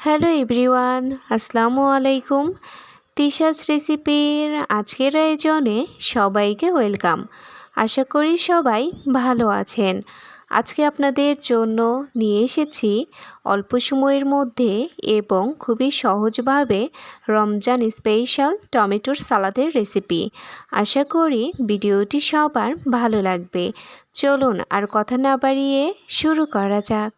Hello everyone, আসসালামু আলাইকুম। তিশাস রেসিপির আজকের আয়োজনে সবাইকে ওয়েলকাম। আশা করি সবাই ভালো আছেন। আজকে আপনাদের জন্য নিয়ে এসেছি অল্প সময়ের মধ্যে এবং খুবই সহজভাবে রমজান স্পেশাল টমেটোর সালাদের রেসিপি। আশা করি ভিডিওটি সবার ভালো লাগবে। চলুন আর কথা না বাড়িয়ে শুরু করা যাক।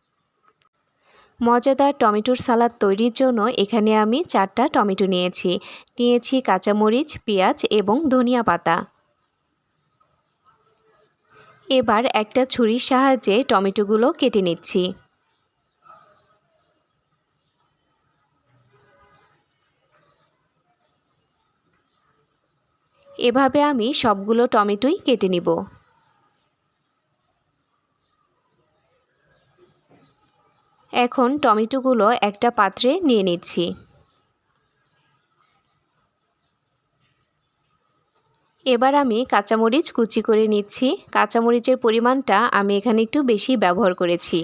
মজাদার টমেটোর সালাদ তৈরির জন্য এখানে আমি চারটা টমেটো নিয়েছি। নিয়েছি কাঁচামরিচ, পেঁয়াজ এবং ধনিয়া পাতা। এবার একটা ছুরির সাহায্যে টমেটোগুলো কেটে নিচ্ছি। এভাবে আমি সবগুলো টমেটোই কেটে নিব। এখন টমেটোগুলো একটা পাত্রে নিয়ে নিচ্ছি। এবার আমি কাঁচামরিচ কুচি করে নিচ্ছি। কাঁচামরিচের পরিমাণটা আমি এখানে একটু বেশি ব্যবহার করেছি।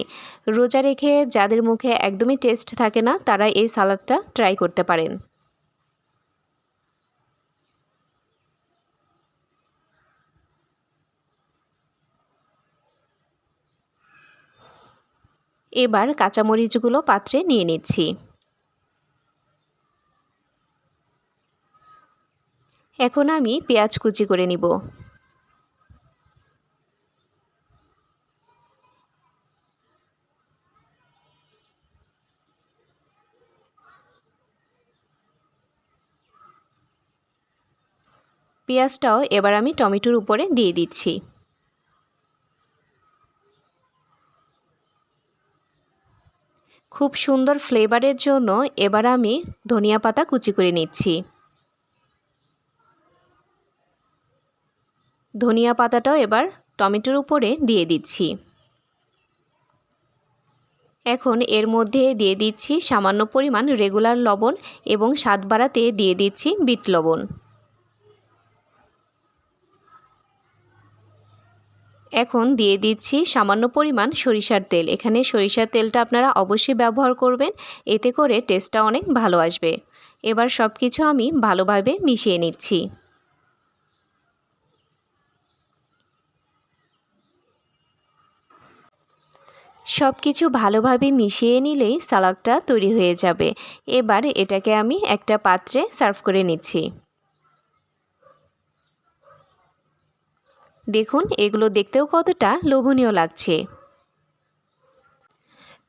রোজা রেখে যাদের মুখে একদমই টেস্ট থাকে না, তারা এই সালাদটা ট্রাই করতে পারেন। এবার কাঁচামরিচগুলো পাত্রে নিয়ে নিচ্ছি। এখন আমি পেঁয়াজ কুচি করে নিব। পেঁয়াজটাও এবার আমি টমেটোর উপরে দিয়ে দিচ্ছি। খুব সুন্দর ফ্লেভারের জন্য এবার আমি ধনিয়া পাতা কুচি করে নিচ্ছি। ধনিয়া পাতাটাও এবার টমেটোর উপরে দিয়ে দিচ্ছি। এখন এর মধ্যে দিয়ে দিচ্ছি সামান্য পরিমাণ রেগুলার লবণ এবং স্বাদ বাড়াতে দিয়ে দিচ্ছি বিট লবণ। এখন দিয়ে দিচ্ছি সামান্য পরিমাণ সরিষার তেল। এখানে সরিষার তেলটা আপনারা অবশ্যই ব্যবহার করবেন, এতে করে টেস্টটা অনেক ভালো আসবে। এবার সব কিছু আমি ভালোভাবে মিশিয়ে নিচ্ছি। সব কিছু ভালোভাবে মিশিয়ে নিলেই সালাদটা তৈরি হয়ে যাবে। এবার এটাকে আমি একটা পাত্রে সার্ভ করে নিচ্ছি। দেখুন এগুলো দেখতেও কতটা লোভনীয় লাগছে।